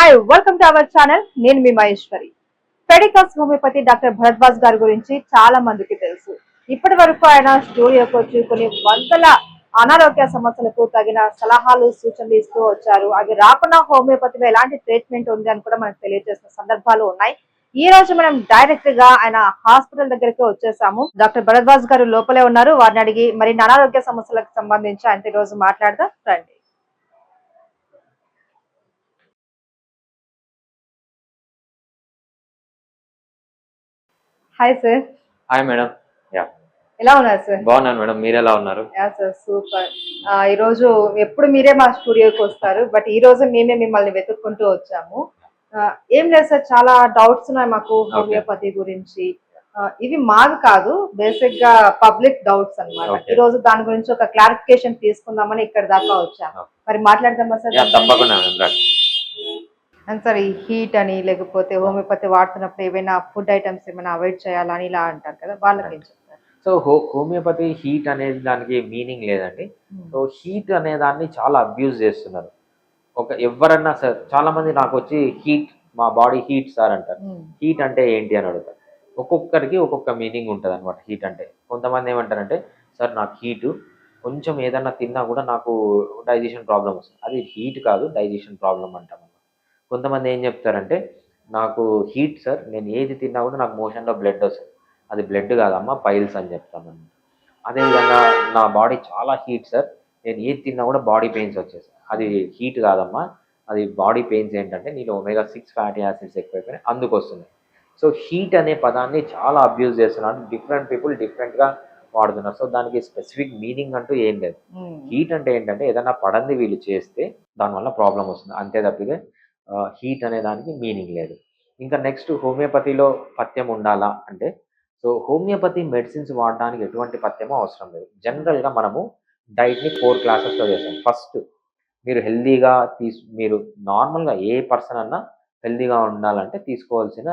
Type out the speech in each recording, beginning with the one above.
Hi welcome to our channel నేను మీ మహేశ్వరి. ఫెడికస్ హోమియోపతి డాక్టర్ భరద్వాజ్ గారి గురించి చాలా మందికి తెలుసు. ఇప్పటి వరకు ఆయన స్టూడియోకి వచ్చి కొన్ని వందల అనారోగ్య సమస్యలకు తగిన సలహాలు సూచనలు ఇస్తూ వచ్చారు. అవి రాకుండా హోమియోపతిలో ఎలాంటి ట్రీట్మెంట్ ఉంది అని కూడా మనకు తెలియజేసిన సందర్భాలు ఉన్నాయి. ఈ రోజు మనం డైరెక్ట్గా ఆయన హాస్పిటల్ దగ్గరికి వచ్చేసాము. డాక్టర్ భరద్వాజ్ గారు లోపలే ఉన్నారు. వారిని అడిగి మరి అనారోగ్య సమస్యలకు సంబంధించి ఆయన ఈ రోజు మాట్లాడదాం. రండి. Hi sir hi madam yeah ఎలా ఉన్నారు సార్ బాగున్నాను మేడం మీరు ఎలా ఉన్నారు? యా సార్ సూపర్ ఈ రోజు ఎప్పుడు మీరే మా స్టూడియోకి వస్తారు బట్ ఈ రోజు మేమే మిమ్మల్ని వెతుక్కుంటూ వచ్చాము. ఆ, ఏం లేదు సార్ చాలా డౌట్స్ ఉన్నాయి మాకు హోమియోపతి గురించి. ఆ, ఇవి మావి కాదు బేసిక్గా పబ్లిక్ డౌట్స్ అన్నమాట. Okay. ఈ రోజు దాని గురించి ఒక క్లారిఫికేషన్ తీసుకుందామని ఇక్కడ దాకా వచ్చాము Okay. మరి మాట్లాడదామా సార్ యా తప్పకుండా మేడం రండి అండ్ సార్ ఈ హీట్ అని లేకపోతే హోమియోపతి వాడుతున్నప్పుడు ఏవైనా ఫుడ్ ఐటమ్స్ ఏమైనా అవాయిడ్ చేయాలని ఇలా అంటారు కదా వాళ్ళకి ఏం చెప్తారు? సో హో హోమియోపతి హీట్ అనేది దానికి మీనింగ్ లేదండి. సో హీట్ అనే దాన్ని చాలా అబ్యూజ్ చేస్తున్నారు. ఒక ఎవరన్నా సార్ చాలా మంది నాకు వచ్చి హీట్ మా బాడీ హీట్ సార్ అంటారు. Hmm. హీట్ అంటే ఏంటి అని అడుగుతారు. ఒక్కొక్కరికి ఒక్కొక్క మీనింగ్ ఉంటుంది అనమాట హీట్ అంటే. కొంతమంది ఏమంటారంటే సార్ నాకు హీట్ కొంచెం ఏదన్నా తిన్నా కూడా నాకు డైజెషన్ ప్రాబ్లం వస్తుంది. అది హీట్ కాదు డైజెషన్ ప్రాబ్లం అంటాం. కొంతమంది ఏం చెప్తారంటే నాకు హీట్ సార్ నేను ఏది తిన్నా కూడా నాకు మోషన్లో బ్లడ్ వస్తుంది. అది బ్లడ్ కాదమ్మా పైల్స్ అని చెప్తాను అదేవిధంగా నా బాడీ చాలా హీట్ సార్ నేను ఏది తిన్నా కూడా బాడీ పెయిన్స్ వచ్చేసాయి అది హీట్ కాదమ్మా అది బాడీ పెయిన్స్ ఏంటంటే నీలో ఒమేగా సిక్స్ ఫ్యాటీ యాసిడ్స్ ఎక్కువైపోయినాయి అందుకు వస్తుంది సో హీట్ అనే పదాన్ని చాలా అబ్యూజ్ చేస్తున్నారు. డిఫరెంట్ పీపుల్ డిఫరెంట్గా వాడుతున్నారు. సో దానికి స్పెసిఫిక్ మీనింగ్ అంటూ ఏం లేదు. Hmm. హీట్ అంటే ఏంటంటే ఏదైనా పడంది వీళ్ళు చేస్తే దానివల్ల ప్రాబ్లం వస్తుంది. అంతే తప్పితే హీట్ అనే దానికి మీనింగ్ లేదు. ఇంకా నెక్స్ట్ హోమియోపతిలో పథ్యం ఉండాలా అంటే సో హోమియోపతి మెడిసిన్స్ వాడడానికి ఎటువంటి పథ్యమో అవసరం లేదు. జనరల్గా మనము డైట్ని ఫోర్ క్లాసెస్లో చేస్తాం. ఫస్ట్ మీరు హెల్దీగా తీసు మీరు నార్మల్గా ఏ పర్సన్ అన్నా హెల్దీగా ఉండాలంటే తీసుకోవాల్సిన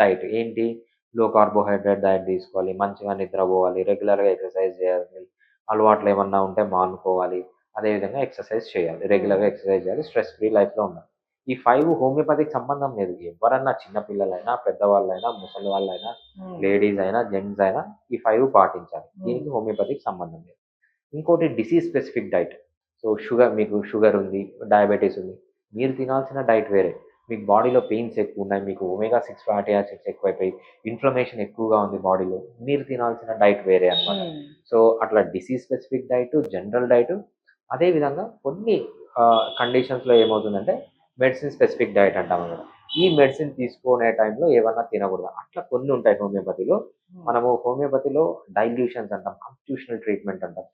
డైట్ ఏంటి? లో కార్బోహైడ్రేట్ డైట్ తీసుకోవాలి మంచిగా నిద్రపోవాలి రెగ్యులర్గా ఎక్సర్సైజ్ చేయాలి అలవాట్లు ఏమన్నా ఉంటే మానుకోవాలి అదేవిధంగా ఎక్సర్సైజ్ చేయాలి రెగ్యులర్గా ఎక్సర్సైజ్ చేయాలి స్ట్రెస్ ఫ్రీ లైఫ్లో ఉండాలి. ఈ ఫైవ్ హోమియోపతికి సంబంధం లేదు. ఎవరన్నా చిన్నపిల్లలైనా పెద్దవాళ్ళైనా ముసలి వాళ్ళైనా Hmm. లేడీస్ అయినా జెంట్స్ అయినా ఈ ఫైవ్ పాటించాలి. దీనికి హోమియోపతికి సంబంధం లేదు. ఇంకోటి disease specific diet so sugar మీకు షుగర్ ఉంది డయాబెటీస్ ఉంది. మీరు తినాల్సిన డైట్ వేరే. మీకు బాడీలో పెయిన్స్ ఎక్కువ ఉన్నాయి మీకు ఒమేగా సిక్స్ ఫ్యాటీ యాసిడ్స్ ఎక్కువైపోయి ఇన్ఫ్లమేషన్ ఎక్కువగా ఉంది బాడీలో మీరు తినాల్సిన డైట్ వేరే అన్నమాట. Hmm. సో అట్లా disease specific diet general diet అదేవిధంగా కొన్ని కండిషన్స్లో ఏమవుతుందంటే మెడిసిన్ స్పెసిఫిక్ డైట్ అంటాం కదా. ఈ మెడిసిన్ తీసుకునే టైంలో ఏమన్నా తినకూడదు? అట్లా కొన్ని ఉంటాయి హోమియోపతిలో మనము హోమియోపతిలో డైల్యూషన్స్ అంటాం కాన్స్టిట్యూషనల్ ట్రీట్మెంట్ అంటాం.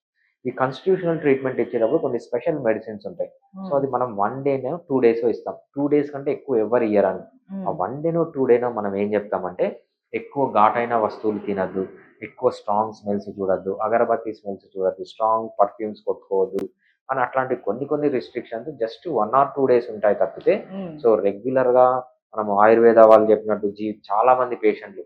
ఈ కాన్స్టిట్యూషనల్ ట్రీట్మెంట్ ఇచ్చేటప్పుడు కొన్ని స్పెషల్ మెడిసిన్స్ ఉంటాయి. సో అది మనం వన్ డేనో టూ డేస్ ఇస్తాం. టూ డేస్ కంటే ఎక్కువ ఎవరు ఇయ్యరని. Hmm. ఆ వన్ డేనో టూ డేనో మనం ఏం చెప్తామంటే ఎక్కువ ఘాటైన వస్తువులు తినద్దు. ఎక్కువ స్ట్రాంగ్ స్మెల్స్ చూడొద్దు. అగరబత్తి స్మెల్స్ చూడొద్దు. స్ట్రాంగ్ పర్ఫ్యూమ్స్ కొట్టుకోవద్దు. అని అట్లాంటి కొన్ని కొన్ని restrictions just one or two days ఉంటాయి తప్పితే. సో రెగ్యులర్గా మనం ఆయుర్వేద వాళ్ళు చెప్పినట్టు జీ చాలా మంది పేషెంట్లు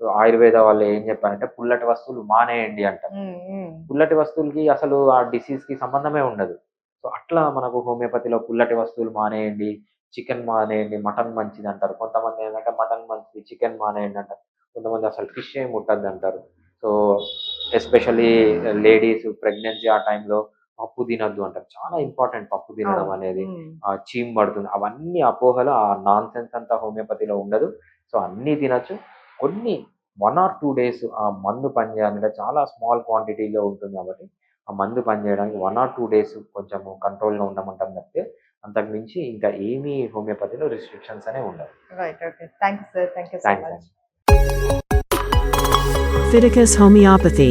సో ఆయుర్వేద వాళ్ళు ఏం చెప్పారంటే పుల్లటి వస్తువులు మానేయండి. Hmm. పుల్లటి వస్తువులకి అసలు ఆ డిసీజ్కి సంబంధమే ఉండదు సో అట్లా మనకు హోమియోపతిలో పుల్లటి వస్తువులు మానేయండి చికెన్ మానేయండి మటన్ మంచిది అంటారు కొంతమంది ఏంటంటే మటన్ మంచిది చికెన్ మానేయండి అంటారు కొంతమంది అసలు ఫిష్ ఏం ముట్టద్దు అంటారు సో ఎస్పెషల్లీ లేడీస్ ప్రెగ్నెన్సీ ఆ టైంలో పప్పు తినద్దు అంటారు. చాలా ఇంపార్టెంట్ పప్పు తినడం అనేది. ఆ చీమ్ పడుతుంది. అవన్నీ అపోహలు ఆ నాన్ సెన్స్ అంతా హోమియోపతిలో ఉండదు. సో అన్నీ తినచ్చు. కొన్ని వన్ ఆర్ టూ డేస్ ఆ మందు పనిచేయాలంటే చాలా స్మాల్ క్వాంటిటీలో ఉంటుంది కాబట్టి ఆ మందు పనిచేయడానికి వన్ ఆర్ టూ డేస్ కొంచెం కంట్రోల్గా ఉండమంటాం తప్పితే అంతకు మించి ఇంకా ఏమీ హోమియోపతిలో రిస్ట్రిక్షన్స్ అనే ఉండవు. Fiticus Homeopathy.